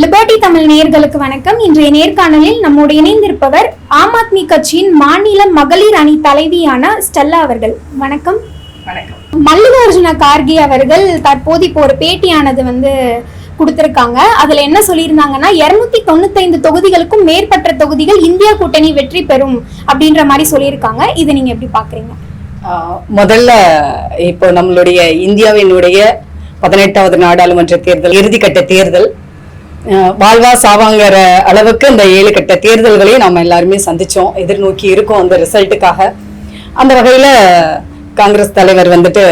Liberty Tamil நேயர்களுக்கு வணக்கம். இன்றைய நேர்காணலில் நம்மோடு இணைந்திருப்பவர் ஆம் ஆத்மி கட்சியின் மாநில மகளிர் அணி தலைவியான ஸ்டெல்லா அவர்கள். வணக்கம். வணக்கம். மல்லிகார்ஜுன கார்கே அவர்கள் தற்போது இப்போ ஒரு பேட்டியானது வந்து கொடுத்திருக்காங்க. அதுல என்ன சொல்லியிருந்தாங்கன்னா இருநூத்தி தொண்ணூத்தைந்து தொகுதிகளுக்கும் மேற்பட்ட தொகுதிகள் இந்தியா கூட்டணி வெற்றி பெறும் அப்படின்ற மாதிரி சொல்லியிருக்காங்க. இதை நீங்க எப்படி பாக்குறீங்க? ஆஹ் முதல்ல இப்போ நம்மளுடைய இந்தியாவினுடைய பதினெட்டாவது நாடாளுமன்ற தேர்தல் இறுதிக்கட்ட தேர்தல் வாழ்வா சாவாங்கிற அளவுக்கு இந்த ஏழு கட்ட தேர்தல்களையும் நம்ம எல்லாருமே சந்திச்சோம் எதிர்நோக்கி இருக்கோம் அந்த ரிசல்ட்டுக்காக. அந்த வகையில காங்கிரஸ் தலைவர் வந்துட்டு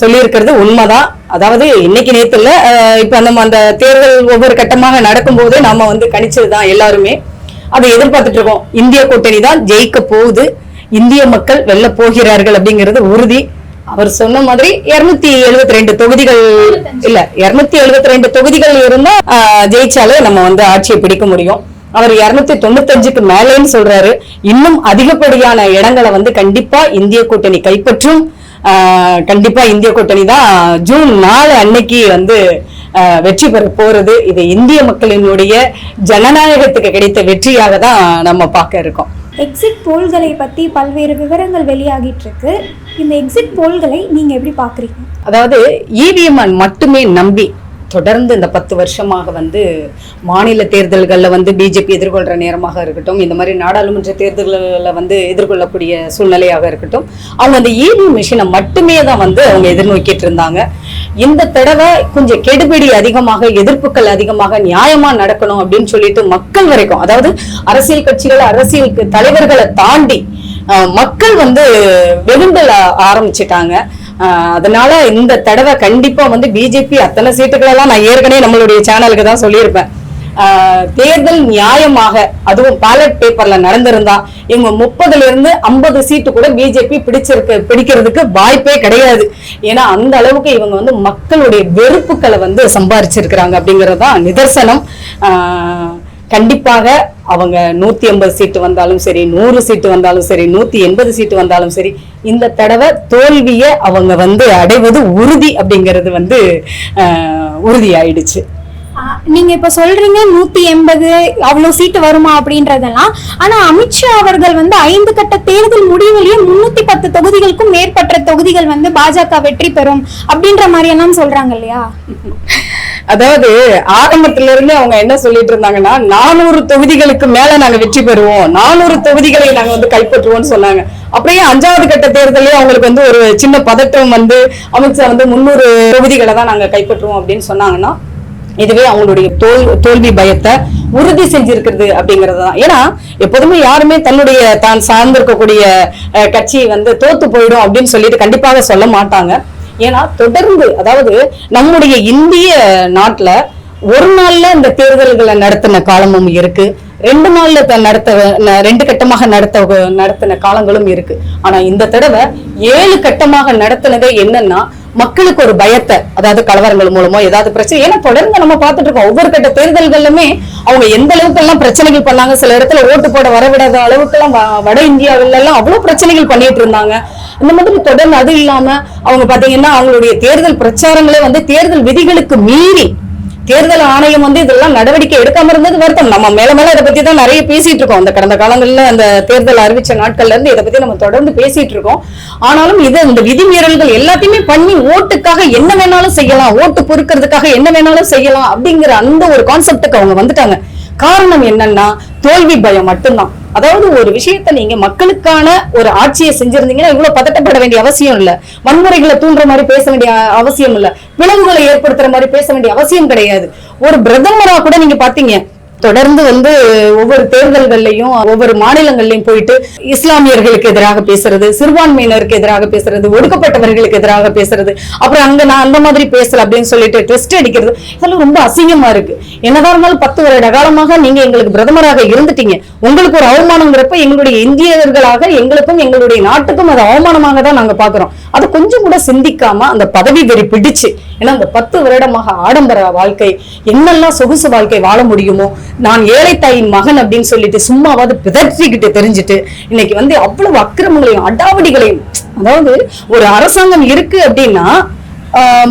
சொல்லியிருக்கிறது உண்மைதான். அதாவது இன்னைக்கு நேத்து இல்ல இப்ப நம்ம அந்த தேர்தல் ஒவ்வொரு கட்டமாக நடக்கும்போது நம்ம வந்து கணிச்சதுதான் எல்லாருமே. அதை எதிர்பார்த்துட்டு இருக்கோம். இந்திய கூட்டணி தான் ஜெயிக்க போகுது. இந்திய மக்கள் வெல்ல போகிறார்கள் அப்படிங்கிறது உறுதி. அவர் சொன்ன மாதிரி இருநூத்தி எழுபத்தி ரெண்டு தொகுதிகள் இல்ல இருநூத்தி எழுபத்தி ரெண்டு தொகுதிகள் இருந்தா ஜெயிச்சாலே நம்ம வந்து ஆட்சியை பிடிக்க முடியும். அவர் இருநூத்தி தொண்ணூத்தஞ்சுக்கு மேலேன்னு சொல்றாரு. இன்னும் அதிகப்படியான இடங்களை வந்து கண்டிப்பா இந்திய கூட்டணி கைப்பற்றும். கண்டிப்பா இந்திய கூட்டணி தான் ஜூன் நாலு அன்னைக்கு வந்து வெற்றி பெற போறது. இது இந்திய மக்களினுடைய ஜனநாயகத்துக்கு கிடைத்த வெற்றியாக தான் நம்ம பார்க்க இருக்கோம். எக்ஸிட் போல்களை பற்றி பல்வேறு விவரங்கள் வெளியாகிட்டு இருக்கு இந்த எக்ஸிட் போல்களை நீங்க எப்படி பாக்குறீங்க அதாவது இவிஎம் மட்டுமே நம்பி தொடர்ந்து இந்த பத்து வருஷமாக வந்து மாநில தேர்தல்களில் வந்து பிஜேபி எதிர்கொள்கிற நேரமாக இருக்கட்டும் இந்த மாதிரி நாடாளுமன்ற தேர்தல்களில் வந்து எதிர்கொள்ளக்கூடிய சூழ்நிலையாக இருக்கட்டும் அவங்க அந்த இவிஎம் மிஷினை மட்டுமே தான் வந்து அவங்க எதிர்நோக்கிட்டு இருந்தாங்க. இந்த தடவை கொஞ்சம் கெடுபிடி அதிகமாக எதிர்ப்புகள் அதிகமாக நியாயமா நடக்கணும் அப்படின்னு சொல்லிட்டு மக்கள் வரைக்கும் அதாவது அரசியல் கட்சிகள் அரசியல் தலைவர்களை தாண்டி மக்கள் வந்து வெகுண்டல் ஆரம்பிச்சிட்டாங்க. அதனால இந்த தடவை கண்டிப்பா வந்து பிஜேபி அத்தனை சீட்டுகளெல்லாம் நான் ஏற்கனவே நம்மளுடைய சேனலுக்கு தான் சொல்லியிருப்பேன். தேர்தல் நியாயமாக அதுவும் பேலட் பேப்பர்ல நடந்திருந்தா இவங்க முப்பதுல இருந்து ஐம்பது சீட்டு கூட பிஜேபி பிடிச்சிருக்கு பிடிக்கிறதுக்கு வாய்ப்பே கிடையாது. ஏன்னா அந்த அளவுக்கு இவங்க வந்து மக்களுடைய வெறுப்புகளை வந்து சம்பாரிச்சிருக்கிறாங்க அப்படிங்கிறது தான் நிதர்சனம். கண்டிப்பாக அவங்க நூத்தி ஐம்பது சீட்டு வந்தாலும் சரி நூறு சீட்டு வந்தாலும் சரி நூத்தி எண்பது சீட்டு வந்தாலும் சரி இந்த தடவை தோல்வியை அவங்க வந்து அடைவது உறுதி அப்படிங்கிறது வந்து ஆஹ், உறுதியாயிடுச்சு. நீங்க இப்ப சொல்றீங்க நூத்தி எண்பது அவ்வளவு சீட்டு வருமா அப்படின்றதெல்லாம். ஆனா அமித்ஷா அவர்கள் வந்து ஐந்து கட்ட தேர்தல் முடிவுலயே முன்னூத்தி பத்து தொகுதிகளுக்கும் மேற்பட்ட தொகுதிகள் வந்து பாஜக வெற்றி பெறும் அப்படின்ற மாதிரி எல்லாம் சொல்றாங்க இல்லையா? அதாவது ஆரம்பத்துல இருந்து அவங்க என்ன சொல்லிட்டு இருந்தாங்கன்னா நானூறு தொகுதிகளுக்கு மேல நாங்க வெற்றி பெறுவோம். நானூறு தொகுதிகளை நாங்க வந்து கைப்பற்றுவோம்னு சொன்னாங்க. அப்படியே அஞ்சாவது கட்ட தேர்தலே அவங்களுக்கு வந்து ஒரு சின்ன பதட்டம் வந்து அமித்ஷா வந்து முன்னூறு தொகுதிகளை தான் நாங்க கைப்பற்றுவோம் அப்படின்னு சொன்னாங்கன்னா இதுவே அவங்களுடைய தோல் தோல்வி பயத்தை உறுதி செஞ்சிருக்கிறது அப்படிங்கிறது தான் ஏன்னா எப்போதுமே யாருமே தன்னுடைய தான் சார்ந்திருக்கக்கூடிய கட்சி வந்து தோத்து போயிடும் அப்படின்னு சொல்லிட்டு கண்டிப்பாக சொல்ல மாட்டாங்க. ஏன்னா தொடர்ந்து அதாவது நம்முடைய இந்திய நாட்டில் ஒரு நாள்ல இந்த தேர்தல்களை நடத்தின காலமும் இருக்கு. ரெண்டு நாள்ல நடத்த ரெண்டு கட்டமாக நடத்த நடத்தின காலங்களும் இருக்கு. ஆனா இந்த தடவை ஏழு கட்டமாக நடத்தினதே என்னன்னா மக்களுக்கு ஒரு பயத்தை அதாவது கலவரங்கள் மூலமோ ஏதாவது பிரச்சனை ஏன்னா தொடர்ந்து நம்ம பார்த்துட்டு இருக்கோம். ஒவ்வொரு கட்ட தேர்தல்களுமே அவங்க எந்த அளவுக்கு எல்லாம் பிரச்சனைகள் பண்ணாங்க சில இடத்துல ஓட்டு போட வரவிடாத அளவுக்கு எல்லாம் வ- வட இந்தியாவில எல்லாம் அவ்வளவு பிரச்சனைகள் பண்ணிட்டு இருந்தாங்க. இந்த மாதிரி தொடர்ந்து அது இல்லாம அவங்க பாத்தீங்கன்னா அவங்களுடைய தேர்தல் பிரச்சாரங்களே வந்து தேர்தல் விதிகளுக்கு மீறி தேர்தல் ஆணையம் வந்து இதெல்லாம் நடவடிக்கை எடுக்காம இருந்தது வருத்தம். நம்ம மேல மேல இதை பத்தி தான் நிறைய பேசிட்டு இருக்கோம். அந்த கடந்த காலங்கள்ல அந்த தேர்தல் அறிவிச்ச நாட்கள்ல இருந்து இதை பத்தி நம்ம தொடர்ந்து பேசிட்டு இருக்கோம். ஆனாலும் இது இந்த விதிமீறல்கள் எல்லாத்தையுமே பண்ணி ஓட்டுக்காக என்ன வேணாலும் செய்யலாம். ஓட்டு பொறுக்கிறதுக்காக என்ன வேணாலும் செய்யலாம் அப்படிங்கிற அந்த ஒரு கான்செப்டுக்கு அவங்க வந்துட்டாங்க. காரணம் என்னன்னா தோல்வி பயம் மட்டும்தான். அதாவது ஒரு விஷயத்த நீங்க மக்களுக்கான ஒரு ஆட்சியை செஞ்சிருந்தீங்கன்னா இவ்வளவு பதட்டப்பட வேண்டிய அவசியம் இல்ல. வன்முறைகளை தூண்டுற மாதிரி பேச வேண்டிய அவசியம் இல்ல. பிளவுகளை ஏற்படுத்துற மாதிரி பேச வேண்டிய அவசியம் கிடையாது. ஒரு பிரதமரா கூட நீங்க பாத்தீங்க தொடர்ந்து வந்து ஒவ்வொரு தேர்தல்கள்லயும் ஒவ்வொரு மாநிலங்கள்லையும் போயிட்டு இஸ்லாமியர்களுக்கு எதிராக பேசுறது சிறுபான்மையினருக்கு எதிராக பேசுறது ஒடுக்கப்பட்டவர்களுக்கு எதிராக பேசுறது அப்புறம் அங்க நான் அந்த மாதிரி பேசல அப்படின்னு சொல்லிட்டு ட்விஸ்ட் அடிக்கிறது இதெல்லாம் ரொம்ப அசிங்கமா இருக்கு. என்னதான் இருந்தாலும் பத்து வருட காலமாக நீங்க எங்களுக்கு பிரதமராக இருந்துட்டீங்க. உங்களுக்கு ஒரு அவமானங்கிறப்ப எங்களுடைய இந்தியர்களாக எங்களுக்கும் எங்களுடைய நாட்டுக்கும் அது அவமானமாக தான் நாங்க பாக்குறோம். அதை கொஞ்சம் கூட சிந்திக்காம அந்த பதவி வெறி பிடிச்சு ஏன்னா அந்த பத்து வருடமாக ஆடம்பர வாழ்க்கை என்னெல்லாம் சொகுசு வாழ்க்கை வாழ முடியுமோ நான் ஏழை தாயின் மகன் அப்படின்னு சொல்லிட்டு சும்மாவாவது பிதற்றிக்கிட்டு தெரிஞ்சுட்டு இன்னைக்கு வந்து அவ்வளவு அக்கிரமங்களையும் அடாவடிகளையும் அதாவது ஒரு அரசாங்கம் இருக்கு அப்படின்னா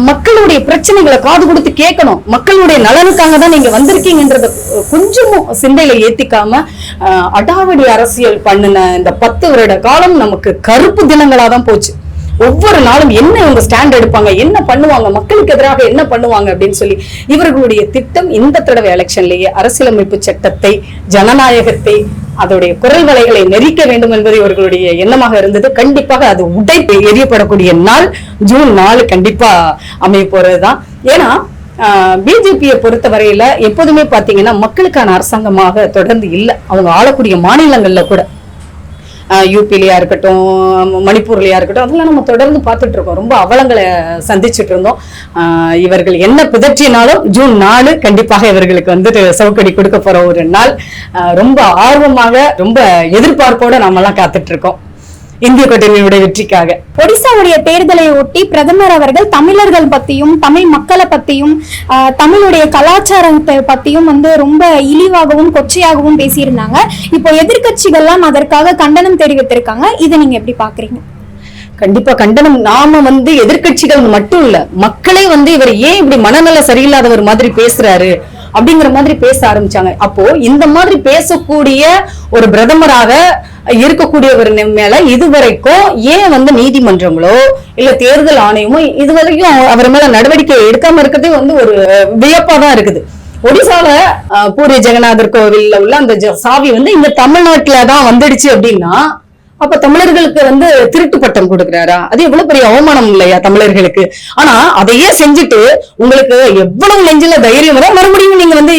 மக்களுடைய பிரச்சனைகளை காது கொடுத்து கேட்கணும். மக்களுடைய நலனுக்காக தான் நீங்க வந்திருக்கீங்கன்றத கொஞ்சமும் சிந்தையில ஏத்திக்காம அடாவடி அரசியல் பண்ணின இந்த பத்து வருட காலம் நமக்கு கருப்பு தினங்களா தான் போச்சு. ஒவ்வொரு நாளும் என்ன இவங்க ஸ்டாண்ட் எடுப்பாங்க என்ன பண்ணுவாங்க மக்களுக்கு எதிராக என்ன பண்ணுவாங்க அப்படின்னு சொல்லி இவர்களுடைய திட்டம் இந்த தடவை எலெக்ஷன்லேயே அரசியலமைப்பு சட்டத்தை ஜனநாயகத்தை அதோடைய குரல் வலைகளை நெரிக்க வேண்டும் என்பது இவர்களுடைய எண்ணமாக இருந்தது. கண்டிப்பாக அது உடைத்து எரியப்படக்கூடிய நாள் ஜூன் நாலு கண்டிப்பா அமைய போறதுதான். ஏன்னா பிஜேபியை பொறுத்த வரையில எப்போதுமே பாத்தீங்கன்னா மக்களுக்கான அரசாங்கமாக தொடர்ந்து இல்லை. அவங்க ஆளக்கூடிய மாநிலங்கள்ல கூட. யூபிலையா இருக்கட்டும் மணிப்பூர்லயா இருக்கட்டும் அதெல்லாம் நம்ம தொடர்ந்து பார்த்துட்டு இருக்கோம். ரொம்ப அவலங்களை சந்திச்சுட்டு இருந்தோம். ஆஹ் இவர்கள் என்ன பிதற்றினாலும் ஜூன் நாலு கண்டிப்பாக இவர்களுக்கு வந்துட்டு சவுக்கடி கொடுக்க போற ஒரு நாள். ரொம்ப ஆர்வமாக ரொம்ப எதிர்பார்ப்போட நம்மலாம் எல்லாம் காத்துட்டு இருக்கோம். இந்திய கூட்டணியுடைய வெற்றிக்காக. ஒடிசாவுடைய தேர்தலை ஒட்டி பிரதமர் அவர்கள் தமிழர்கள் பத்தியும் தமிழ் மக்களை பத்தியும் தமிழுடைய கலாச்சாரத்தை பத்தியும் வந்து ரொம்ப இழிவாகவும் கொச்சையாகவும் பேசியிருந்தாங்க. இப்போ எதிர்க்கட்சிகள்லாம் அதற்காக கண்டனம் தெரிவித்திருக்காங்க. இதை நீங்க எப்படி பாக்குறீங்க? கண்டிப்பா கண்டனம். நாம வந்து எதிர்க்கட்சிகள் மட்டும் இல்ல மக்களே வந்து இவர் ஏன் இப்படி மனநல சரியில்லாதவர் மாதிரி பேசுறாரு? அப்படிங்கிற மாதிரி பேச ஆரம்பிச்சாங்க. அப்போ இந்த மாதிரி பேசக்கூடிய ஒரு பிரதமராக இருக்கக்கூடியவர் மேல இதுவரைக்கும் ஏன் வந்து நீதிமன்றங்களோ இல்ல தேர்தல் ஆணையமோ இதுவரைக்கும் அவர் மேல நடவடிக்கை எடுக்காம இருக்கிறதே வந்து ஒரு வியப்பா தான் இருக்குது. ஒடிசால பூரி ஜெகநாதர் கோவில்ல உள்ள அந்த ஜ- சாவி வந்து இங்க தமிழ்நாட்டுல தான் வந்துடுச்சு அப்படின்னா அப்ப தமிழர்களுக்கு வந்து திருட்டு பட்டம் கொடுக்குறாரா? அது எவ்வளவு பெரிய அவமானம் இல்லையா தமிழர்களுக்கு? ஆனா அதையே செஞ்சுட்டு உங்களுக்கு எவ்வளவு நெஞ்சில தைரியம் வரும் மறுபடியும் நீங்க வந்து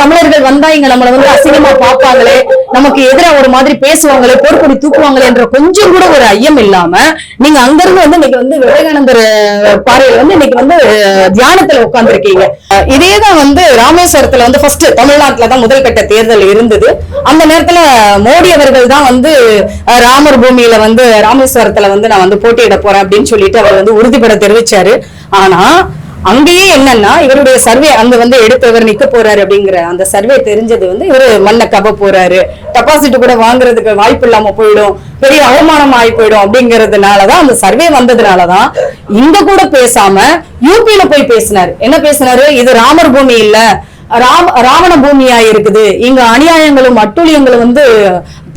தமிழர்கள் வந்தா இங்க நம்மள வந்து அசிங்கமா பார்ப்பாங்களே நமக்கு எதிரா ஒரு மாதிரி பேசுவாங்களே போர்க்கொடி தூக்குவாங்களே என்ற கொஞ்சம் கூட ஒரு ஐயம் இல்லாம நீங்க அங்கிருந்து வந்து இன்னைக்கு வந்து விவேகானந்தர் பாறையில வந்து இன்னைக்கு வந்து தியானத்துல உட்கார்ந்துருக்கீங்க. இதேதான் வந்து ராமேஸ்வரத்துல வந்து ஃபர்ஸ்ட் தமிழ்நாட்டுல தான் முதல் கட்ட தேர்தல் இருந்தது. அந்த நேரத்துல மோடி அவர்கள் தான் வந்து ராமர் பூமியில வந்து ராமேஸ்வரத்துல வந்து நான் வந்து போட்டியிட போறேன் அப்படின்னு சொல்லிட்டு அவர் வந்து உறுதிப்பட தெரிவிச்சாரு. ஆனா அங்கேயே என்னன்னா இவருடைய சர்வே அங்க வந்து எடுத்து இவர் நிக்க போறாரு அப்படிங்கிற அந்த சர்வே தெரிஞ்சது வந்து இவரு மண்ணை கவ போறாரு. டெபாசிட் கூட வாங்குறதுக்கு வாய்ப்பு இல்லாம போயிடும். பெரிய அவமானம் ஆகி போயிடும் அப்படிங்கறதுனாலதான் அந்த சர்வே வந்ததுனாலதான் இங்க கூட பேசாம யூபியில போய் பேசினாரு. என்ன பேசினாரு? இது ராமர் பூமி இல்ல. ராம ராவண பூமியா இருக்குது. இங்க அநியாயங்களும் அட்டுழியங்களும் வந்து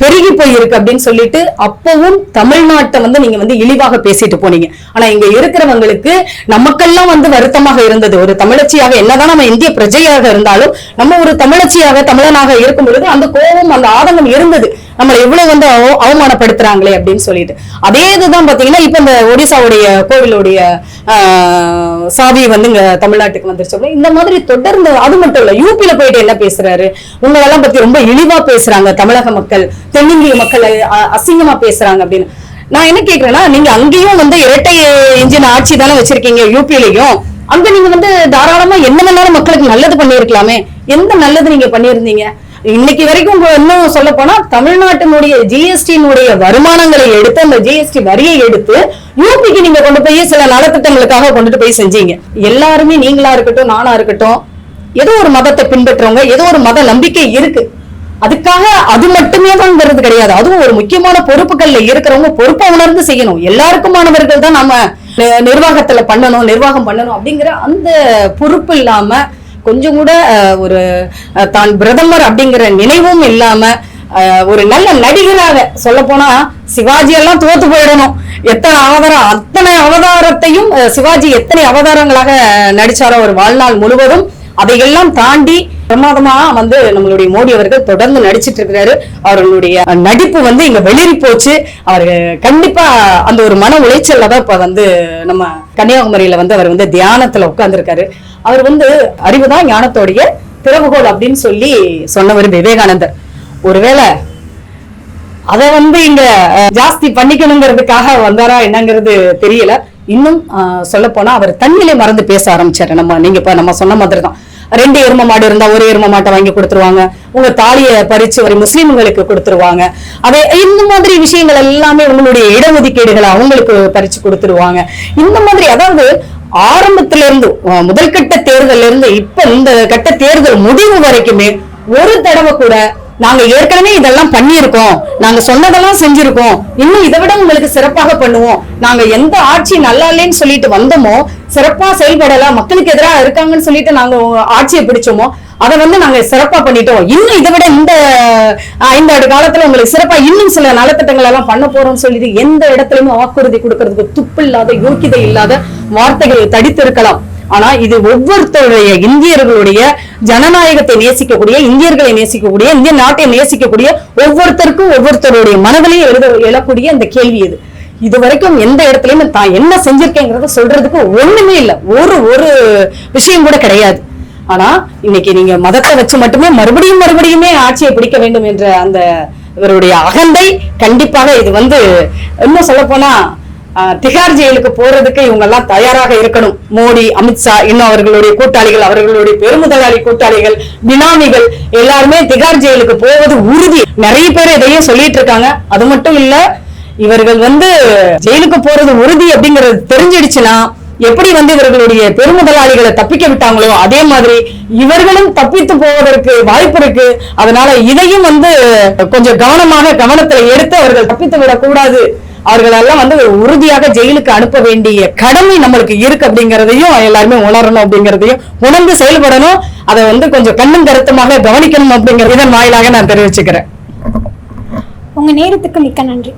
பெருகி போயிருக்கு அப்படின்னு சொல்லிட்டு அப்பவும் தமிழ்நாட்டை வந்து நீங்க வந்து இழிவாக பேசிட்டு போனீங்க. ஆனா இங்க இருக்கிறவங்களுக்கு நமக்கெல்லாம் வந்து வருத்தமாக இருந்தது. ஒரு தமிழச்சியாக என்னதான் நம்ம இந்திய பிரஜையாக இருந்தாலும் நம்ம ஒரு தமிழச்சியாக தமிழனாக இருக்கும் பொழுது அந்த கோபம் அந்த ஆதங்கம் இருந்தது. நம்மளை எவ்வளவு வந்து அவ- அவமானப்படுத்துறாங்களே அப்படின்னு சொல்லிட்டு. அதே இதுதான் பாத்தீங்கன்னா இப்ப இந்த ஒடிசாவுடைய கோவிலுடைய ஆஹ், சாவி வந்து இங்க தமிழ்நாட்டுக்கு வந்துருச்சு இந்த மாதிரி தொடர்ந்து அது மட்டும் இல்ல யூபில போயிட்டு என்ன பேசுறாரு? உங்களெல்லாம் பத்தி ரொம்ப இழிவா பேசுறாங்க தமிழக மக்கள் தென்னிந்திய மக்கள் அ- அசிங்கமா பேசுறாங்க அப்படின்னு. நான் என்ன கேக்குறேன்னா நீங்க அங்கேயும் வந்து இரட்டை இன்ஜின் ஆட்சி தானே வச்சிருக்கீங்க யூபிலையும் அங்க நீங்க வந்து தாராளமா என்ன நேரம் மக்களுக்கு நல்லது பண்ணியிருக்கலாமே. எந்த நல்லது நீங்க பண்ணியிருந்தீங்க? இன்னைக்கு வரைக்கும் இன்னும் சொல்ல போனா தமிழ்நாட்டினுடைய ஜிஎஸ்டியினுடைய வருமானங்களை எடுத்து அந்த ஜிஎஸ்டி வரியை எடுத்து யூபிக்கு நீங்க கொண்டு போய் சில நலத்திட்டங்களுக்காக கொண்டுட்டு போய் செஞ்சீங்க. எல்லாருமே நீங்களா இருக்கட்டும் நானா இருக்கட்டும் ஏதோ ஒரு மதத்தை பின்பற்றவங்க ஏதோ ஒரு மத நம்பிக்கை இருக்கு. அதுக்காக அது மட்டுமே தான் வருது கிடையாது. அதுவும் ஒரு முக்கியமான பொறுப்புகள்ல இருக்கிறவங்க பொறுப்பை உணர்ந்து செய்யணும். எல்லாருக்குமானவர்கள் தான் நம்ம நிர்வாகத்துல பண்ணணும் நிர்வாகம் பண்ணணும் அப்படிங்கிற அந்த பொறுப்பு இல்லாம கொஞ்சம் கூட ஒரு தான் பிரதமர் அப்படிங்கிற நினைவும் இல்லாம ஒரு நல்ல நடிகராக சொல்ல போனா சிவாஜி எல்லாம் தோத்து போயிடணும். எத்தனை அவதாரம் அத்தனை அவதாரத்தையும் சிவாஜி எத்தனை அவதாரங்களாக நடிச்சாரோ ஒரு வாழ்நாள் முழுவதும் அதையெல்லாம் தாண்டி பிரமாதமா வந்து நம்மளுடைய மோடி அவர்கள் தொடர்ந்து நடிச்சிட்டு இருக்கிறாரு. அவர்களுடைய நடிப்பு வந்து இங்க வெளிரி போச்சு. அவர் கண்டிப்பா அந்த ஒரு மன உளைச்சல்ல தான் இப்ப வந்து நம்ம கன்னியாகுமரியில வந்து அவர் வந்து தியானத்துல உட்கார்ந்துருக்காரு. அவர் வந்து அறிவுதான் ஞானத்தோடைய திறவுகோல் அப்படின்னு சொல்லி சொன்னவர் விவேகானந்தர். ஒருவேளை அத வந்து இங்க ஜாஸ்தி பண்ணிக்கணுங்கிறதுக்காக வந்தாரா என்னங்கிறது தெரியல. இன்னும் சொல்ல போனா அவர் தண்ணிலே மறந்து பேச ஆரம்பிச்சாரு. நம்ம நீங்க இப்ப நம்ம சொன்ன மாதிரி தான் ரெண்டு எரும மாடு இருந்தா ஒரு எரும மாட்டை வாங்கி கொடுத்துருவாங்க. உங்க தாலியை பறிச்சு வரை முஸ்லீம்களுக்கு கொடுத்துருவாங்க. அதே இந்த மாதிரி விஷயங்கள் எல்லாமே உங்களுடைய இடஒதுக்கீடுகளை அவங்களுக்கு பறிச்சு கொடுத்துருவாங்க. இந்த மாதிரி அதாவது ஆரம்பத்துல இருந்து முதல் கட்ட தேர்தல் இருந்து இப்ப இந்த கட்ட தேர்தல் முடிவு வரைக்குமே ஒரு தடவை கூட நாங்க ஏற்கனவே இதெல்லாம் பண்ணியிருக்கோம். நாங்க சொன்னதெல்லாம் செஞ்சிருக்கோம். இன்னும் இதை விட உங்களுக்கு சிறப்பாக பண்ணுவோம். நாங்க எந்த ஆட்சி நல்லா இல்லைன்னு சொல்லிட்டு வந்தோமோ சிறப்பா செயல்படல மக்களுக்கு எதிராக இருக்காங்கன்னு சொல்லிட்டு நாங்க ஆட்சியை பிடிச்சோமோ அதை வந்து நாங்க சிறப்பா பண்ணிட்டோம். இன்னும் இதை விட இந்த ஐந்தாண்டு காலத்துல உங்களுக்கு சிறப்பா இன்னும் சில நலத்திட்டங்கள் எல்லாம் பண்ண போறோம்னு சொல்லிட்டு எந்த இடத்துலயுமே வாக்குறுதி கொடுக்கறதுக்கு துப்பு இல்லாத யோக்கியதை இல்லாத வார்த்தைகளை தடித்து இருக்கலாம் ஆனா இது ஒவ்வொருத்தருடைய இந்தியர்களுடைய ஜனநாயகத்தை நேசிக்கக்கூடிய இந்தியர்களை நேசிக்கக்கூடிய இந்திய நாட்டை நேசிக்கக்கூடிய ஒவ்வொருத்தருக்கும் ஒவ்வொருத்தருடைய மனதிலையும் எழுத எழக்கூடிய இந்த கேள்வி இது. இது வரைக்கும் எந்த இடத்துலயும் தான் என்ன செஞ்சிருக்கேங்கிறத சொல்றதுக்கு ஒண்ணுமே இல்லை. ஒரு ஒரு விஷயம் கூட கிடையாது. ஆனா இன்னைக்கு நீங்க மதத்தை வச்சு மட்டுமே மறுபடியும் மறுபடியுமே ஆட்சியை பிடிக்க வேண்டும் என்ற அந்த இவருடைய அகந்தை கண்டிப்பாக இது வந்து இன்னும் சொல்ல போனா திகார் ஜெயிலுக்கு போறதுக்கு இவங்க எல்லாம் தயாராக இருக்கணும். மோடி அமித்ஷா இன்னும் அவர்களுடைய கூட்டாளிகள் அவர்களுடைய பெருமுதலாளி கூட்டாளிகள் பினாமிகள் எல்லாருமே திகார் ஜெயிலுக்கு போவது உறுதி. நிறைய பேர் இதையும் சொல்லிட்டு இருக்காங்க. அது மட்டும் இல்ல இவர்கள் வந்து ஜெயிலுக்கு போறது உறுதி அப்படிங்கறது தெரிஞ்சிடுச்சுன்னா எப்படி வந்து இவர்களுடைய பெருமுதலாளிகளை தப்பிக்க விட்டாங்களோ அதே மாதிரி இவர்களும் தப்பித்து போவதற்கு வாய்ப்பு இருக்கு. அதனால இதையும் வந்து கொஞ்சம் கவனமாக கவனத்துல எடுத்து அவர்கள் தப்பித்து விடக்கூடாது. அவர்களெல்லாம் வந்து உறுதியாக ஜெயிலுக்கு அனுப்ப வேண்டிய கடமை நம்மளுக்கு இருக்கு அப்படிங்கறதையும் எல்லாருமே உணரணும் அப்படிங்கறதையும் உணர்ந்து செயல்படணும். அதை வந்து கொஞ்சம் கண்ணும் கருத்துமாக கவனிக்கணும் அப்படிங்கறது இதன் வாயிலாக நான் தெரிவிச்சுக்கிறேன். உங்க நேரத்துக்கு மிக்க நன்றி.